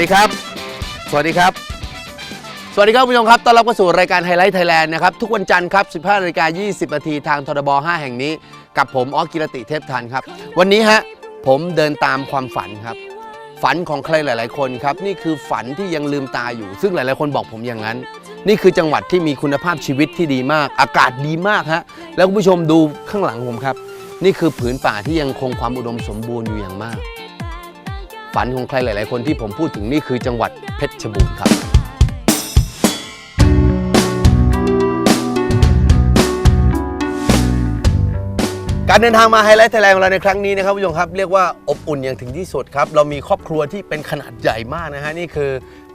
ดีครับ สวัสดีครับ สวัสดีครับคุณผู้ชมครับ ต้อนรับเข้าสู่รายการไฮไลท์ไทยแลนด์นะครับ ทุกวันจันทร์ครับ 15นาฬิกา20นาทีทางทรบ5 แห่งนี้ กับผมออกิรติเทพทันครับ วันนี้ฮะ ผมเดินตามความฝันครับ ฝันของใครหลาย ๆ คนครับ นี่คือฝันที่ยังลืมตาอยู่ ซึ่งหลาย ๆ คนบอกผมอย่างนั้น นี่คือจังหวัดที่มีคุณภาพชีวิตที่ดีมาก อากาศดีมากฮะ แล้วคุณผู้ชมดูข้างหลังผมครับ นี่คือผืนป่าที่ยังคงความอุดมสมบูรณ์อยู่อย่างมาก ฝันของใครหลาย ๆ คนที่ผมพูดถึงนี่คือจังหวัดเพชรบูรณ์ครับการเดินทางมาไฮไลท์ไทยแลนด์ของเราในครั้งนี้นะครับผู้ชมครับเรียกว่าอบอุ่นอย่างถึงที่สุดครับ เรามีครอบครัวที่เป็นขนาดใหญ่มากนะฮะนี่คือ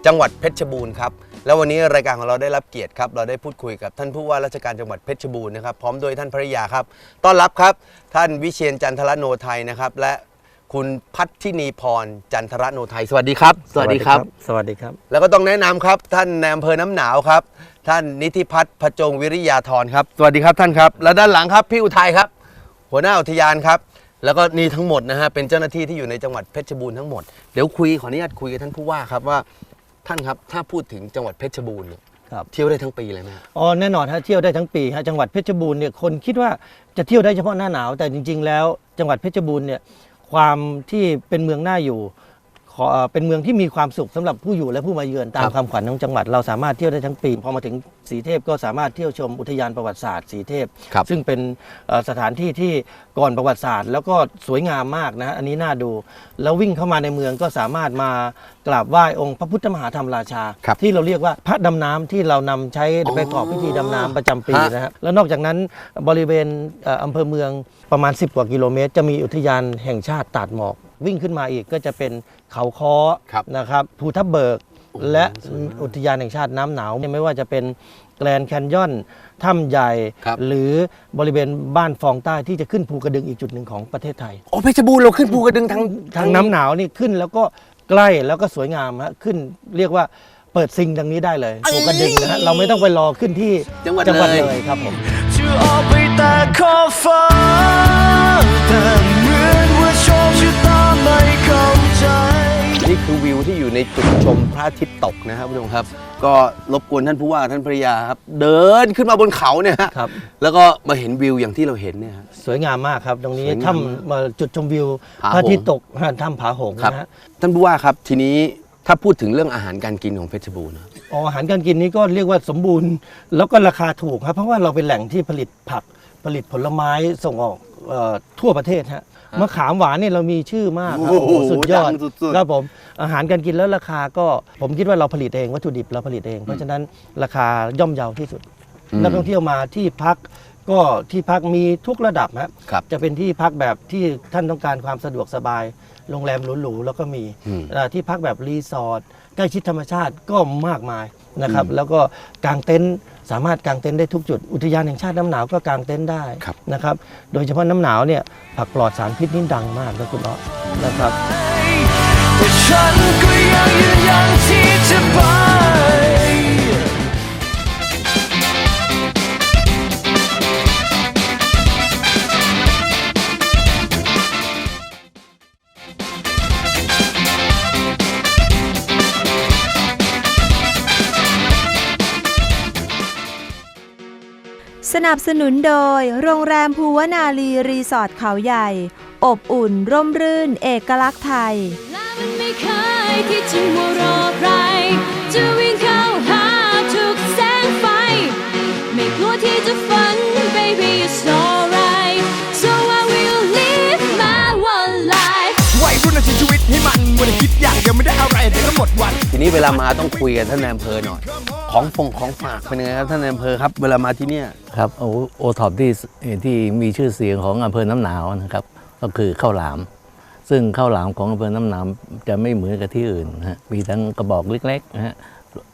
จังหวัดเพชรบูรณ์ครับแล้ววันนี้รายการของเราได้รับเกียรติครับเราได้พูดคุยกับท่านผู้ว่าราชการจังหวัดเพชรบูรณ์นะครับพร้อมโดยท่านภริยาครับต้อนรับครับ ท่านวิเชียนจันทรโนไทยนะครับและ คุณพัฒนีพรจันทรโนไทยสวัสดีครับ สวัสดีครับ แล้วก็ต้องแนะนำครับท่านในอำเภอน้ำหนาวครับ ท่านนิติพัฒน์พจงวิริยาธรครับ สวัสดีครับท่านครับ และด้านหลังครับพี่อุทัยครับ หัวหน้าอุทยานครับ แล้วก็นี่ทั้งหมดนะฮะเป็นเจ้าหน้าที่ที่อยู่ในจังหวัดเพชรบูรณ์ทั้งหมดเดี๋ยวคุยขออนุญาตคุยกับท่านผู้ว่าครับว่าท่านครับถ้าพูดถึงจังหวัดเพชรบูรณ์เนี่ยครับ เที่ยวได้ทั้งปีเลยไหมฮะ อ๋อแน่นอนฮะเที่ยวได้ทั้งปีฮะจังหวัดเพชรบูรณ์เนี่ยคนคิดว่าจะเที่ยวได้เฉพาะหน้าหนาวแต่จริง ๆ แล้วจังหวัดเพชรบูรณ์เนี่ย ความที่เป็นเมืองหน้าอยู่ ขอเอ่อเป็นเมืองที่มีความสุขสำหรับผู้อยู่และผู้มาเยือนตามความขวัญของจังหวัด เราสามารถเที่ยวได้ทั้งปี พอมาถึงสีเทพก็สามารถเที่ยวชมอุทยานประวัติศาสตร์สีเทพครับซึ่งเป็นเอ่อสถานที่ที่ก่อนประวัติศาสตร์ แล้วก็สวยงามมากนะฮะอันนี้น่าดู แล้ววิ่งเข้ามาในเมืองก็สามารถมากราบไหว้องค์พระพุทธมหาธรรมราชาครับที่เราเรียกว่าพระดำน้ำที่เรานำใช้ไปประกอบพิธีดำน้ำประจำปีฮะนะฮะแล้วนอกจากนั้นบริเวณเอ่ออำเภอเมืองประมาณ 10 กว่ากิโลเมตร จะมีอุทยานแห่งชาติตาดหมอก วิ่งขึ้นมาอีกก็จะเป็นเขาค้อครับนะครับภูทับเบิกโอ้โหและสวยมากอุทยานแห่งชาติน้ำหนาวเนี่ยไม่ว่าจะเป็นแกลนแคนยอนถ้ำใหญ่ ครับ หรือบริเวณบ้านฟองใต้ที่จะขึ้นภูกระดึงอีกจุดหนึ่งของประเทศไทย โอ้เพชรบูรณ์เราขึ้นภูกระดึงทางทางน้ำหนาวนี่ขึ้นแล้วก็ใกล้แล้วก็สวยงามฮะขึ้นเรียกว่าเปิดซิงดังนี้ได้เลยภูกระดึงนะฮะเราไม่ต้องไปรอขึ้นที่จังหวัดจังหวัดเลยเลย ครับผม จะออกไปแต่ขอบฟ้าแต่เหมือนว่าโชคชะ นี่คือวิวที่อยู่ในจุดชมพระอาทิตย์ตกนะครับผู้ชมครับ ก็รบกวนท่านผู้ว่าท่านภริยาครับ เดินขึ้นมาบนเขาเนี่ยฮะครับ แล้วก็มาเห็นวิวอย่างที่เราเห็นเนี่ยฮะ สวยงามมากครับตรงนี้สวยงามถ้ำเอ่อจุดชมวิวผาพระอาทิตย์หงส์ตกฮะถ้ำผาหงส์ครับ นะฮะท่านผู้ว่าครับทีนี้ถ้าพูดถึงเรื่องอาหารการกินของเพชรบูรณ์นะ อ๋ออาหารการกินนี้ก็เรียกว่าสมบูรณ์ แล้วก็ราคาถูกครับเพราะว่าเราเป็นแหล่งที่ผลิตผักผลิตผลไม้ส่งออกเอ่อทั่วประเทศฮะ มะขามหวานเนี่ยเรามีชื่อมากครับโอ้โหโอ้โหสุดยอดดังสุดๆ ครับผมอาหารการกินแล้วราคาก็ผมคิดว่าเราผลิตเองวัตถุดิบเราผลิตเอง เพราะฉะนั้นราคาย่อมเยาที่สุด นักท่องเที่ยวมาที่พักก็ที่พักมีทุกระดับฮะครับจะเป็นที่พักแบบที่ท่านต้องการความสะดวกสบาย โรงแรมหรูๆแล้วก็มีอืม เอ่อที่พักแบบรีสอร์ทใกล้ชิดธรรมชาติก็มากมายนะครับ แล้วก็กางเต็นท์ สามารถกางเต็นท์ได้ทุกจุด อุทยานแห่งชาติน้ำหนาวก็กางเต็นท์ได้ครับนะครับ โดยเฉพาะน้ำหนาวเนี่ยผักปลอดสารพิษนี่ดังมากนะคุณอ๊อฟนะครับแต่ฉันก็ยังยืนยันที่จะไป สสนับสนุนโดย โรงแรมภูวนาลีรีสอร์ทเขาใหญ่ อบอุ่น ร่มรื่น เอกลักษณ์ไทย และมันไม่เคยที่จะมัวรอใคร จะวิ่งเข้าหาทุกแสงไฟ ไม่กลัวที่จะฝัน baby it's alright so I will live my one life วัยรุ่นเอาชีวิตให้มันวันคิดอย่างเดียวไม่ได้อะไร เดี๋ยวก็หมดวัน ทีนี้เวลามาต้องคุยกับท่านนายอำเภอหน่อย ของฟงของฝากเป็นยังไงครับท่านนายอำเภอครับ เวลามาที่เนี่ยครับโอโอท็อปที่ที่มีชื่อเสียงของอำเภอน้ำหนาวนะครับ ก็คือข้าวหลาม ซึ่งข้าวหลามของอำเภอน้ำหนาวจะไม่เหมือนกับที่อื่นนะฮะมีทั้งกระบอกเล็กๆนะฮะ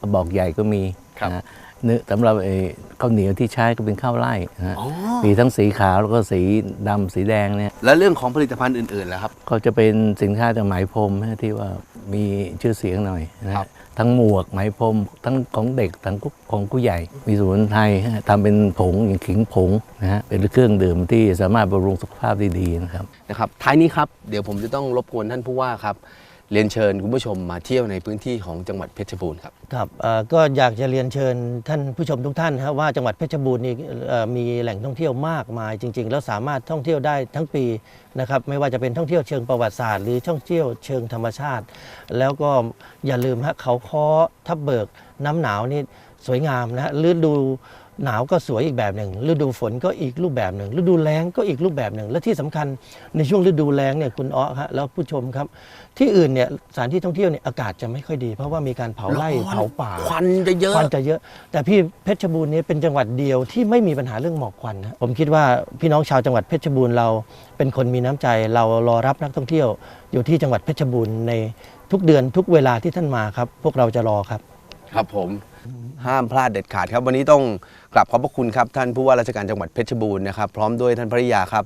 กระบอกใหญ่ก็มีครับนะฮะ เนื้อสำหรับไอ้ข้าวเหนียวที่ใช้ก็เป็นข้าวไร่นะฮะอ๋อ มีทั้งสีขาวแล้วก็สีดำสีแดงเนี่ยแล้วเรื่องของผลิตภัณฑ์อื่นๆล่ะครับ ก็จะเป็นสินค้าจากไหมพรมนะที่ว่ามีชื่อเสียงหน่อยนะฮะครับ ทั้งหมวกไหมพรมทั้งของเด็กทั้งของผู้ใหญ่ มีสมุนไพรฮะทำเป็นผงอย่างขิงผงนะฮะเป็นเครื่องดื่มที่สามารถบำรุงสุขภาพได้ดีนะครับ นะครับท้ายนี้ครับเดี๋ยวผมจะต้องรบกวนท่านผู้ว่าครับ เรียนเชิญคุณผู้ชมมาเที่ยวในพื้นที่ของจังหวัดเพชรบูรณ์ครับครับก็อยากจะเรียนเชิญท่านผู้ชมทุกท่านครับว่าจังหวัดเพชรบูรณ์นี่มีแหล่งท่องเที่ยวมากมายจริง ๆ แล้วสามารถท่องเที่ยวได้ทั้งปีนะครับไม่ว่าจะเป็นท่องเที่ยวเชิงประวัติศาสตร์หรือท่องเที่ยวเชิงธรรมชาติ แล้วก็อย่าลืมฮะเขาค้อทับเบิกน้ำหนาวนี่สวยงามนะฮะฤดู หนาวก็สวยอีกแบบหนึ่งฤดูฝนก็อีกรูปแบบหนึ่งฤดูแล้งก็อีกรูปแบบหนึ่งและที่สำคัญในช่วงฤดูแล้งเนี่ยคุณอ้อฮะแล้วผู้ชมครับ ที่อื่นเนี่ยสถานที่ท่องเที่ยวเนี่ยอากาศจะไม่ค่อยดี เพราะว่ามีการเผาไร่ร้อนเผาป่าควันจะเยอะควันจะเยอะ แต่พี่เพชรบูรณ์นี้เป็นจังหวัดเดียวที่ไม่มีปัญหาเรื่องหมอกควันนะผมคิดว่าพี่น้องชาวจังหวัดเพชรบูรณ์เรา เป็นคนมีน้ำใจเรารอรับนักท่องเที่ยว อยู่ที่จังหวัดเพชรบูรณ์ในทุกเดือนทุกเวลาที่ท่านมาครับ พวกเราจะรอครับ ครับผมห้ามพลาดเด็ดขาดครับวันนี้ต้องกราบขอบพระคุณครับ ท่านผู้ว่าราชการจังหวัดเพชรบูรณ์นะครับพร้อมด้วยท่านภริยาครับ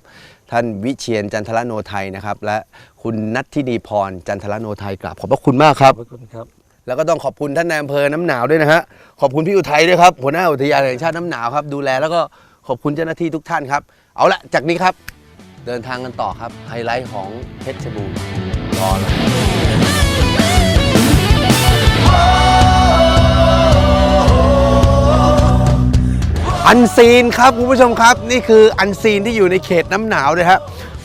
ท่านวิเชียนจันทรโนไทยนะครับ และคุณนัทธินีพรจันทรโนไทยกราบขอบพระคุณมากครับ ขอบคุณครับ แล้วก็ต้องขอบคุณท่านนายอำเภอน้ำหนาวด้วยนะฮะขอบคุณพี่อุทัยด้วยครับหัวหน้าอุทยานแห่งชาติน้ำหนาวครับดูแลแล้วก็ขอบคุณเจ้าหน้าที่ทุกท่านครับ เอาละจากนี้ครับ เดินทางกันต่อครับไฮไลท์ของเพชรบูรณ์รอเลย อันซีนครับคุณผู้ชมครับ นี่คืออันซีนที่อยู่ในเขตน้ำหนาวเลยฮะ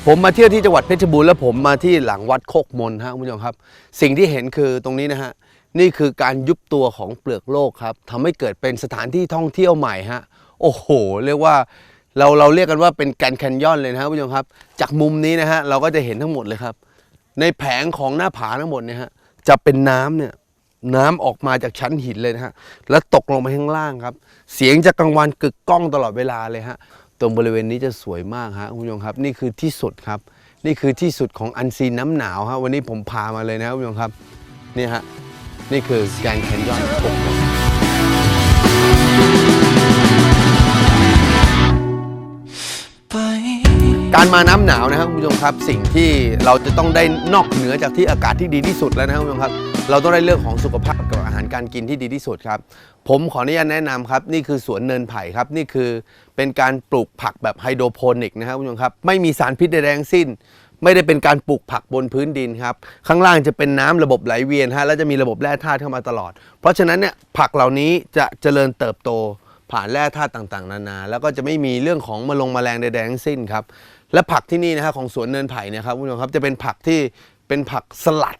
ผมมาเที่ยวที่จังหวัดเพชรบูรณ์แล้วผมมาที่หลังวัดโคกมนฮะคุณผู้ชมครับ สิ่งที่เห็นคือตรงนี้นะฮะนี่คือการยุบตัวของเปลือกโลกครับทำให้เกิดเป็นสถานที่ท่องเที่ยวใหม่ฮะโอ้โห เรียกว่าเราเราเรียกกันว่าเป็นแกนแคนยอนเลยนะครับคุณผู้ชมครับ จากมุมนี้นะฮะเราก็จะเห็นทั้งหมดเลยครับ ในแผงของหน้าผาทั้งหมดเนี่ยฮะจะเป็นน้ำเนี่ย น้ำออกมาจากชั้นหินเลยนะฮะ แล้วตกลงมาข้างล่างครับ เสียงจะกังวานกึกก้องตลอดเวลาเลยฮะ ตรงบริเวณนี้จะสวยมากฮะคุณผู้ชมครับ นี่คือที่สุดครับ นี่คือที่สุดของอันซีนน้ำหนาวฮะ วันนี้ผมพามาเลยนะคุณผู้ชมครับ นี่ฮะ นี่คือแกรนแคนยอนกมการมาน้ำหนาวนะครับคุณผู้ชมครับ สิ่งที่เราจะต้องได้นอกเหนือจากที่อากาศที่ดีที่สุดแล้วนะครับคุณผู้ชมครับ เราต้องได้เรื่องของสุขภาพกับอาหารการกินที่ดีที่สุดครับ ผมขออนุญาตแนะนำครับ นี่คือสวนเนินไผ่ครับ นี่คือเป็นการปลูกผักแบบไฮโดรโปนิกนะครับคุณผู้ชมครับ ไม่มีสารพิษใดๆทั้งสิ้น ไม่ได้เป็นการปลูกผักบนพื้นดินครับ ข้างล่างจะเป็นน้ำระบบไหลเวียนฮะ แล้วจะมีระบบแร่ธาตุเข้ามาตลอด เพราะฉะนั้นเนี่ยผักเหล่านี้จะเจริญเติบโตผ่านแร่ธาตุต่างๆ นานา แล้วก็จะไม่มีเรื่องของมะลงแมลงใดๆทั้งสิ้นครับ และผักที่นี่นะฮะของสวนเนินไผ่เนี่ยครับคุณผู้ชมครับจะเป็นผักที่เป็นผักสลัด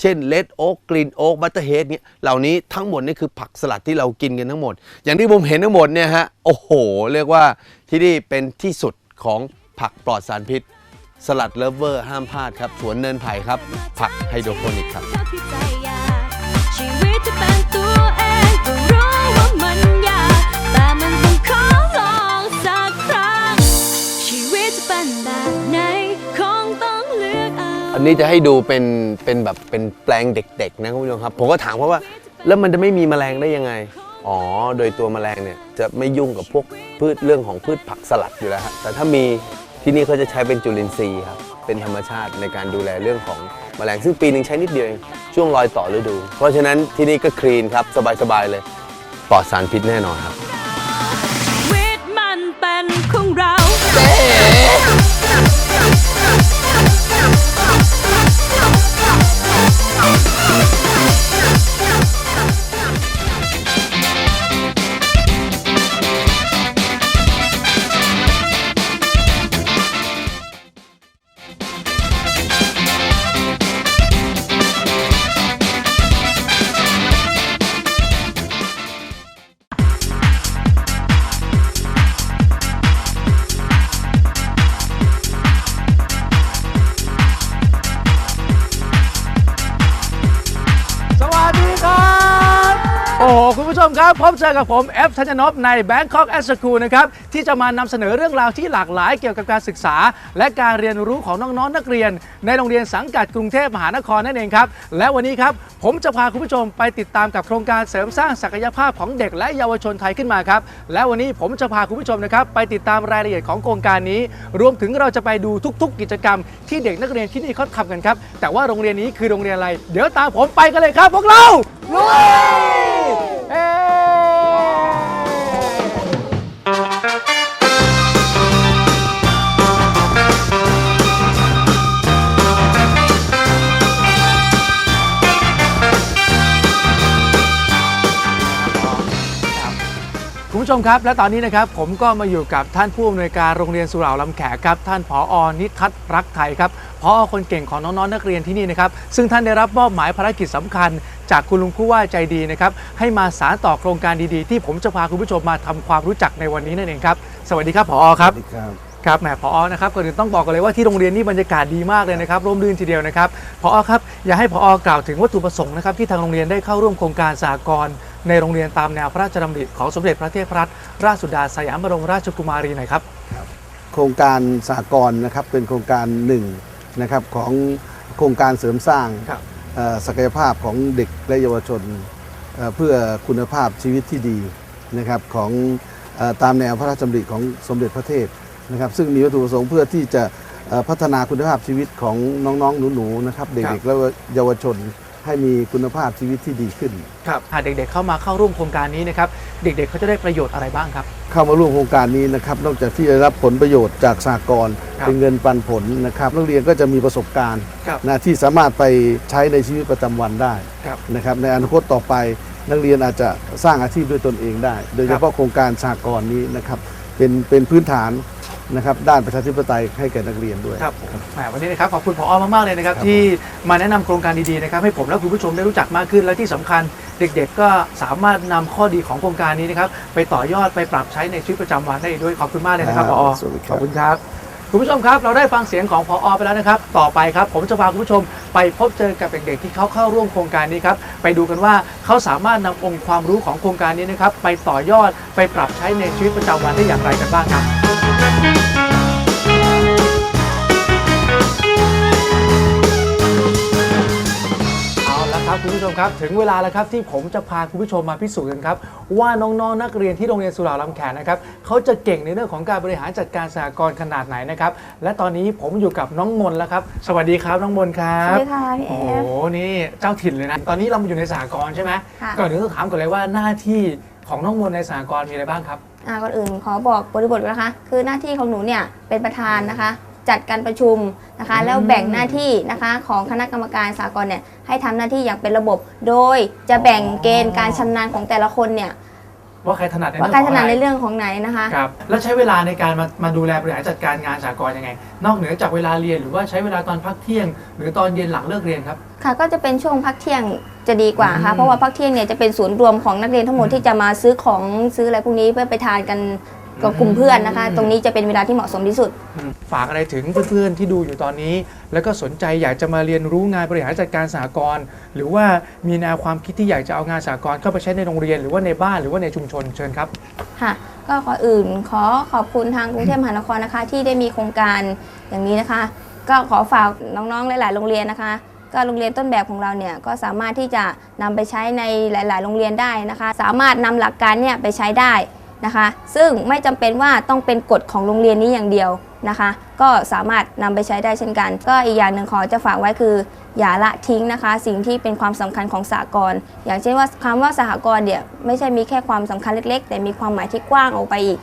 เช่นเลดโอ๊กกรีนโอ๊กบัตเตอร์เฮดเนี่ยเหล่านี้ทั้งหมดนี่คือผักสลัดที่เรากินกันทั้งหมด อย่างที่ผมเห็นทั้งหมดเนี่ยฮะโอ้โห เรียกว่าที่นี่เป็นที่สุดของผักปลอดสารพิษ สลัดเลิฟเวอร์ห้ามพลาดครับสวนเนินไผ่ครับ ผักไฮโดรโปนิกครับ นนี้จะให้ดูเป็นเป็นแบบเป็นแปลงเด็กๆนะคุณผู้ชมครับ ผมก็ถามเขาว่า แล้วมันจะไม่มีแมลงได้ยังไง อ๋อ โดยตัวแมลงเนี่ยจะไม่ยุ่งกับพวกพืชเรื่องของพืชผักสลัดอยู่แล้วฮะแต่ถ้ามีที่นี่เขาจะใช้เป็นจุลินทรีย์ครับเป็นธรรมชาติในการดูแลเรื่องของแมลงซึ่งปีหนึ่งใช้นิดเดียวเองช่วงรอยต่อฤดู เพราะฉะนั้นที่นี่ก็คลีนครับสบายๆเลยปลอดสารพิษแน่นอนครับ โอ้คุณผู้ชมครับ พบเจอกับผมเอฟธัญนพใน Bangkok a School นะครับ ที่จะมานำเสนอเรื่องราวที่หลากหลายเกี่ยวกับการศึกษา และการเรียนรู้ของน้องๆนักเรียน ในโรงเรียนสังกัดกรุงเทพมหานครนั่นเองครับ และวันนี้ครับ ผมจะพาคุณผู้ชมไปติดตามกับโครงการเสริมสร้างศักยภาพของเด็กและเยาวชนไทยขึ้นมาครับ และวันนี้ผมจะพาคุณผู้ชมนะครับไปติดตามรายละเอียดของโครงการนี้ รวมถึงเราจะไปดูทุก ๆ กิจกรรม ที่เด็กนักเรียนที่นี่เขาทำกันครับ แต่ว่าโรงเรียนนี้คือโรงเรียนอะไร เดี๋ยวตามผมไปกันเลยครับพวกเราลุย เอ้คุณผู้ชมครับ และตอนนี้นะครับผมก็มาอยู่กับท่านผู้อำนวยการโรงเรียนสุเหร่าลำแขกครับท่านผออนิทัศน์รักไทยครับผอคนเก่งของน้องๆนักเรียนที่นี่นะครับซึ่งท่านได้รับมอบหมายภารกิจสำคัญ จากคุณลุงผู้ว่าใจดีนะครับให้มาสารต่อโครงการดีๆ ที่ผมจะพาคุณผู้ชมมาทำความรู้จักในวันนี้นั่นเองครับสวัสดีครับผอครับครับแหมพอนะครับก่อนอื่นต้องบอกกันเลยว่าที่โรงเรียนนี่บรรยากาศดีมากเลยนะครับร่มรื่นทีเดียวนะครับพอครับอยากให้พอกล่าวถึงวัตถุประสงค์นะครับที่ทางโรงเรียนได้เข้าร่วมโครงการสากลในโรงเรียนตามแนวพระราชดำริของสมเด็จพระเทพรัตนราชสุดาสยามบรมราชกุมารีหน่อยครับ โครงการสหกรณ์นะครับเป็นโครงการหนึ่งนะครับของโครงการเสริมสร้างครับเอ่อ ศักยภาพของเด็กและเยาวชนเพื่อคุณภาพชีวิตที่ดีนะครับของตามแนวพระราชดำริของสมเด็จพระเทพนะครับ ซึ่งมีวัตถุประสงค์เพื่อที่จะพัฒนาคุณภาพชีวิตของน้องๆหนูๆนะครับ เด็กๆและเยาวชน ให้มีคุณภาพชีวิตที่ดีขึ้น ครับหากเด็กๆเข้ามาเข้าร่วมโครงการนี้นะครับ เด็กๆเขาจะได้ประโยชน์อะไรบ้างครับ เข้ามาร่วมโครงการนี้นะครับ นอกจากที่จะรับผลประโยชน์จากสากลครับเป็นเงินปันผลนะครับนักเรียนก็จะมีประสบการณ์ครับ นะที่สามารถไปใช้ในชีวิตประจำวันได้ครับ นะครับ ในอนาคตต่อไปนักเรียนอาจจะสร้างอาชีพด้วยตนเองได้ โดยเฉพาะโครงการสากลนี้นะครับเป็นเป็นพื้นฐาน นะครับด้านประชาธิปไตยให้แก่นักเรียนด้วยครับแหมวันนี้นะครับขอบคุณผอมากๆเลยนะครับที่มาแนะนำโครงการดีๆนะครับให้ผมและคุณผู้ชมได้รู้จักมากขึ้น และที่สำคัญเด็กๆ ก็สามารถนำข้อดีของโครงการนี้นะครับไปต่อยอดไปปรับใช้ในชีวิตประจำวันได้อีกด้วยขอบคุณมากเลยนะครับคผรับอสวัสดีครับขอบคุณครับคุณผู้ชมครับ เราได้ฟังเสียงของพอไปแล้วนะครับ ต่อไปครับ ผมจะพาคุณผู้ชมไปพบเจอกับเด็กๆที่เขาเข้าร่วมโครงการนี้ครับ ไปดูกันว่าเขาสามารถนำองค์ความรู้ของโครงการนี้นะครับ ไปต่อยอดไปปรับใช้ในชีวิตประจำวันได้อย่างไรกันบ้างครับ ครับคุณผู้ชมครับถึงเวลาแล้วครับที่ผมจะพาคุณผู้ชมมาพิสูจน์กันครับว่าน้องๆนักเรียนที่โรงเรียนสุเหราลำแขนนะครับเขาจะเก่งในเรื่องของการบริหารจัดการสหกรณ์ขนาดไหนนะครับและตอนนี้ผมอยู่กับน้องมนแล้วครับสวัสดีครับน้องมนครัสบวัสดีค่ะพี่เอโอ้โหฟ นี่เจ้าถิ่นเลยนะตอนนี้เรามาอยู่ในสหกรณ์ใช่ไหมค่ะ ก่อนอื่นต้องถามก่อนเลยว่าหน้าที่ของน้องมนในสหกรณ์มีอะไรบ้างครับ อ่าก่อนอื่นขอบอกบริบทก่อนนะคะ คือหน้าที่ของหนูเนี่ยเป็นประธานนะคะ จัดการประชุมนะคะอืมแล้วแบ่งหน้าที่นะคะของคณะกรรมการสากลเนี่ยให้ทำหน้าที่อย่างเป็นระบบ โดยจะแบ่งเกณฑ์การชำนาญของแต่ละคนเนี่ยว่าใครถนัดในว่าเรื่องใครของถนัดอะไรในเรื่องของไหนนะคะครับแล้วใช้เวลาในการมามาดูแลบริหารจัดการงานสหกรณ์ยังไง นอกเหนือจากเวลาเรียนหรือว่าใช้เวลาตอนพักเที่ยง หรือตอนเย็นหลังเลิกเรียนครับค่ะก็จะเป็นช่วงพักเที่ยงจะดีกว่าอืค่ะมเพราะว่าพักเที่ยงเนี่ยจะเป็นศูนย์รวมของนักเรียนทั้งหมดที่จะมาซื้อของซื้ออะไรพวกนี้เพื่อไปทานกัน กับกลุ่มเพื่อนนะคะ ตรงนี้จะเป็นเวลาที่เหมาะสมที่สุดอืมฝากอะไรถึงเพื่อนๆที่ดูอยู่ตอนนี้ แล้วก็สนใจอยากจะมาเรียนรู้งานบริหารจัดการสหกรณ์หรือว่ามีแนวความคิดที่อยากจะเอางานสหกรณ์เข้าไปใช้ในโรงเรียนหรือว่าในบ้านหรือว่าในชุมชนเชิญครับ ค่ะ ก็ขออื่นขอขอบคุณทางกรุงเทพมหานครนะคะ ที่ได้มีโครงการอย่างนี้นะคะ ก็ขอฝากน้องๆหลาย ๆ โรงเรียนนะคะ ก็โรงเรียนต้นแบบของเราเนี่ยก็สามารถที่จะนำไปใช้ในหลาย ๆ โรงเรียนได้นะคะ สามารถนำหลักการเนี่ยไปใช้ได้ นะคะ ซึ่งไม่จำเป็นว่าต้องเป็นกฎของโรงเรียนนี้อย่างเดียวนะคะ ก็สามารถนำไปใช้ได้เช่นกัน ก็อีกอย่างหนึ่งขอจะฝากไว้คือ อย่าละทิ้งนะคะ สิ่งที่เป็นความสำคัญของสากลอย่างเช่นว่าคำว่าสหกรณ์เนี่ยไม่ใช่มีแค่ความสำคัญเล็ก ๆ แต่มีความหมายที่กว้างออกไปอีก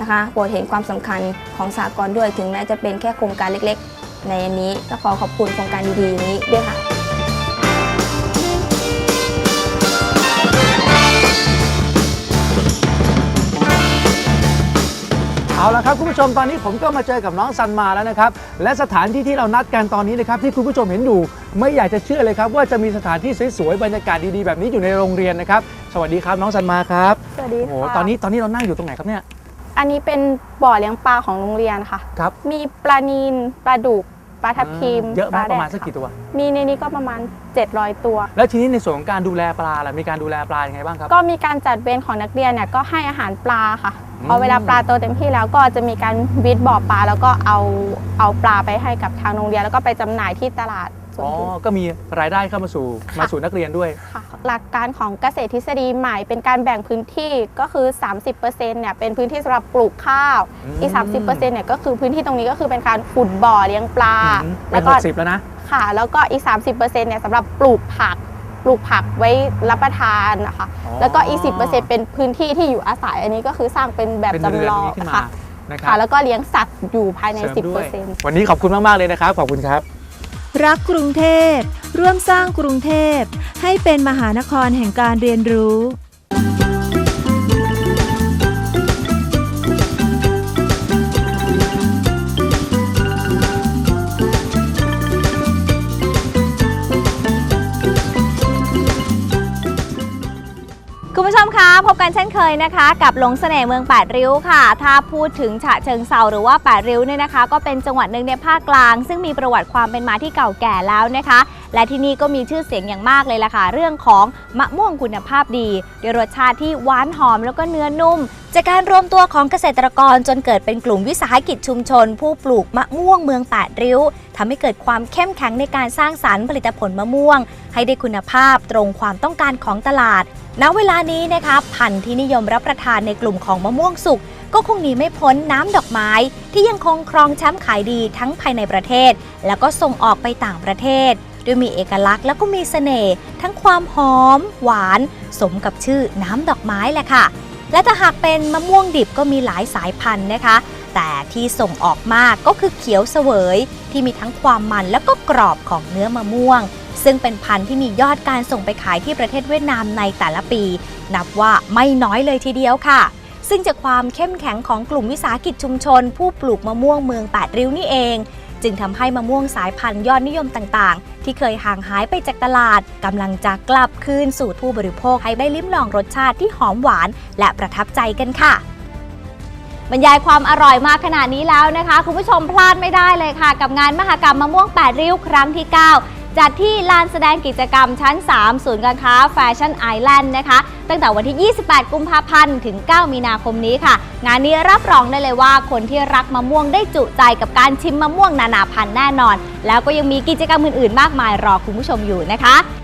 นะคะโปรดเห็นความสำคัญของสากลด้วยถึงแม้จะเป็นแค่โครงการเล็ก ๆ ในอันนี้ก็ขอขอบคุณโครงการดีๆนี้ด้วยค่ะ เอาละครับคุณผู้ชมตอนนี้ผมก็มาเจอกับน้องซันมาแล้วนะครับ และสถานที่ที่เรานัดกันตอนนี้นะครับที่คุณผู้ชมเห็นอยู่ไม่อยากจะเชื่อเลยครับ ว่าจะมีสถานที่สวยๆบรรยากาศดีๆแบบนี้อยู่ในโรงเรียนนะครับ สวัสดีครับน้องซันมาครับสวัสดีโอ้โหค่ะตอนนี้ตอนนี้เรานั่งอยู่ตรงไหนครับเนี่ยอันนี้เป็นบ่อเลี้ยงปลาของโรงเรียนค่ะ ครับมีปลานีนปลาดุกปลาทับทิมเยอะไหมปลาประมาณแดดสักกี่ตัว มีในนี้ก็ประมาณ 700 ตัว แล้วทีนี้ในส่วนของการดูแลปลาล่ะมีการดูแลปลายังไงบ้างครับ ก็มีการจัดเวรของนักเรียนเนี่ยก็ให้อาหารปลาค่ะอืมพอเวลาปลาโตเต็มที่แล้วก็จะมีการวิทย์บ่อปลาแล้วก็เอาเอาปลาไปให้กับทางโรงเรียนแล้วก็ไปจำหน่ายที่ตลาดสวน อ๋อพึ่งก็มีรายได้เข้ามาสู่มาสู่นักเรียนด้วยค่ะหลักการของเกษตรทฤษฎีใหม่เป็นการแบ่งพื้นที่ก็คือ 30%เนี่ยเป็นพื้นที่สำหรับปลูกข้าวอืมอีก 30%เนี่ยก็คือพื้นที่ตรงนี้ก็คือเป็นการขุดบ่อเลี้ยงปลาอืมเป็แล้นวหก็กสิบแล้วนะ ค่ะ แล้วก็อีก 30%เนี่ยสำหรับปลูกผักปลูกผักไว้รับประทานนะคะอ๋อแล้วก็อีก 10%เป็นพื้นที่ที่อยู่อาศัยอันนี้ก็คือสร้างเป็นแบบเป็นจำเรือนลอตรงงนี้ขึ้นมาค่ะนะครับค่ะแล้วก็เลี้ยงสัตว์อยู่ภายในเสริมด้วย10%วันนี้ขอบคุณมาก ๆ เลยนะครับ ขอบคุณครับ รักกรุงเทพ ร่วมสร้างกรุงเทพ ให้เป็นมหานครแห่งการเรียนรู้ พบกันเช่นเคยนะคะ กับหลงเสน่ห์เมืองแปดริ้วค่ะ ถ้าพูดถึงฉะเชิงเซาหรือว่าแปดริ้วเนี่ยนะคะ ก็เป็นจังหวัดหนึ่งในภาคกลาง ซึ่งมีประวัติความเป็นมาที่เก่าแก่แล้วนะคะ และที่นี่ก็มีชื่อเสียงอย่างมากเลยล่ะค่ะ เรื่องของมะม่วงคุณภาพดีด้วยรสชาติที่หวานหอมแล้วก็เนื้อนุ่ม จากการรวมตัวของเกษตรกรจนเกิดเป็นกลุ่มวิสาหกิจชุมชน ผู้ปลูกมะม่วงเมืองแปดริ้วทำให้เกิดความเข้มแข็งในการสร้างสรรค์ผลิตผลมะม่วง ให้ได้คุณภาพตรงความต้องการของตลาดณเวลานี้นะคะพันธุ์ที่นิยมรับประทานในกลุ่มของมะม่วงสุกก็คงหนีไม่พ้นน้ำดอกไม้ ที่ยังคงครองแชมป์ขายดีทั้งภายในประเทศ แล้วก็ส่งออกไปต่างประเทศ โดยมีเอกลักษณ์แล้วก็มีเสน่ห์ทั้งความหอม หวาน สมกับชื่อน้ำดอกไม้แหละค่ะ และถ้าหากเป็นมะม่วงดิบก็มีหลายสายพันธุ์นะคะ แต่ที่ส่งออกมากก็คือเขียวเสวย ที่มีทั้งความมันแล้วก็กรอบของเนื้อมะม่วง ซึ่งเป็นพันธุ์ที่มียอดการส่งไปขายที่ประเทศเวียดนามในแต่ละปี นับว่าไม่น้อยเลยทีเดียวค่ะซึ่งจากความเข้มแข็งของกลุ่มวิสาหกิจชุมชน ผู้ปลูกมะม่วงเมืองแปดริ้วนี่เอง จึงทำให้มะม่วงสายพันธุ์ยอดนิยมต่างๆ ที่เคยห่างหายไปจากตลาดกำลังจะกลับคืนสู่ผู้บริโภคให้ได้ลิ้มลองรสชาติที่หอมหวาน และประทับใจกันค่ะบรรยายความอร่อยมาขนาดนี้แล้วนะคะ คุณผู้ชมพลาดไม่ได้เลยค่ะ กับงานมหกรรมมะม่วง 8 ริ้วครั้งที่ 9 จัดที่ลานแสดงกิจกรรมชั้น 3 ศูนย์การค้าแฟชั่นไอแลนด์นะคะ ตั้งแต่วันที่ 28 กุมภาพันธ์ถึง 9 มีนาคมนี้ค่ะ งานนี้รับรองได้เลยว่าคนที่รักมะม่วงได้จุใจกับการชิมมะม่วงนานาพันธุ์แน่นอน แล้วก็ยังมีกิจกรรมอื่นๆ มากมายรอคุณผู้ชมอยู่นะคะ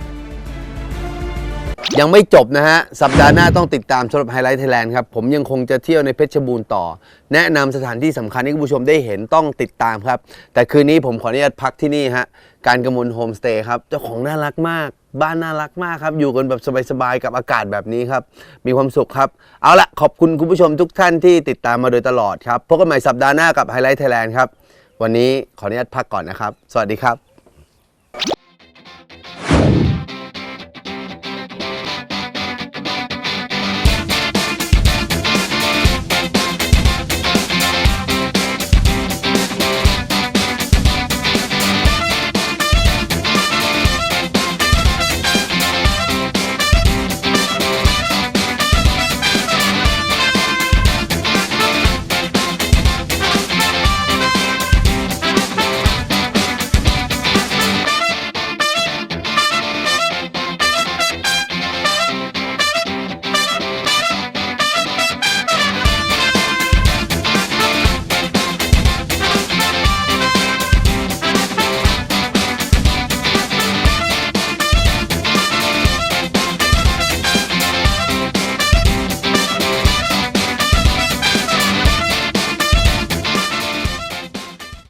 ยังไม่จบนะฮะ สัปดาห์หน้าต้องติดตามสำหรับไฮไลท์ไทยแลนด์ครับ ผมยังคงจะเที่ยวในเพชรบูรณ์ต่อ แนะนำสถานที่สำคัญให้คุณผู้ชมได้เห็นต้องติดตามครับ แต่คืนนี้ผมขออนุญาตพักที่นี่ฮะ การกระมวลโฮมสเตย์ครับ เจ้าของน่ารักมาก บ้านน่ารักมากครับ อยู่กันแบบสบายๆกับอากาศแบบนี้ครับ มีความสุขครับ เอาละขอบคุณคุณผู้ชมทุกท่านที่ติดตามมาโดยตลอดครับพบกันใหม่สัปดาห์หน้ากับไฮไลท์ไทยแลนด์ครับวันนี้ขออนุญาตพักก่อนนะครับ สวัสดีครับ